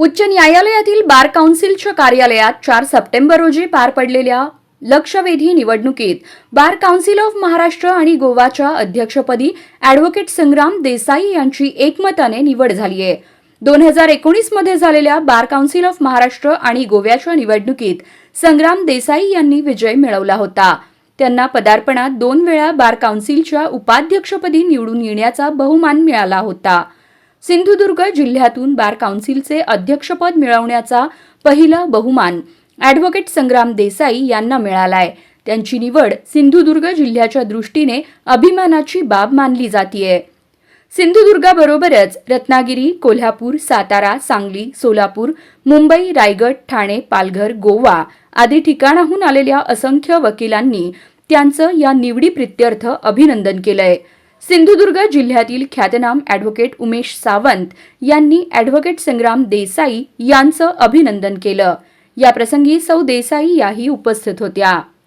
उच्च न्यायालयातील बार काउन्सिलच्या कार्यालयात चार सप्टेंबर रोजी पार पडलेल्या लक्षवेधी निवडणुकीत बार काउन्सिल ऑफ महाराष्ट्र आणि गोवाच्या अध्यक्षपदी अॅडव्होकेट संग्राम देसाई यांची एकमताने निवड झाली आहे. दोन हजार एकोणीसमध्ये झालेल्या बार काउन्सिल ऑफ महाराष्ट्र आणि गोव्याच्या निवडणुकीत संग्राम देसाई यांनी विजय मिळवला होता. त्यांना पदार्पणात दोन वेळा बार काउन्सिलच्या उपाध्यक्षपदी निवडून येण्याचा बहुमान मिळाला होता. सिंधुदुर्ग जिल्ह्यातून बार काउन्सिलचे अध्यक्षपद मिळवण्याचा पहिला बहुमान. ॲडव्होकेट संग्राम देसाई यांना मिळालाय. त्यांची निवड सिंधुदुर्ग जिल्ह्याच्या दृष्टीने अभिमानाची बाब मानली जातीये. सिंधुदुर्गाबरोबरच रत्नागिरी कोल्हापूर सातारा सांगली सोलापूर मुंबई रायगड ठाणे पालघर गोवा आदी ठिकाणाहून आलेल्या असंख्य वकिलांनी त्यांचं या निवडी प्रित्यर्थ अभिनंदन केलंय. सिंधुदुर्ग जिल्ह्यातील ख्यातनाम ॲडव्होकेट उमेश सावंत यांनी ॲडव्होकेट संग्राम देसाई यांचं अभिनंदन केलं. याप्रसंगी सौ देसाई याही उपस्थित होत्या.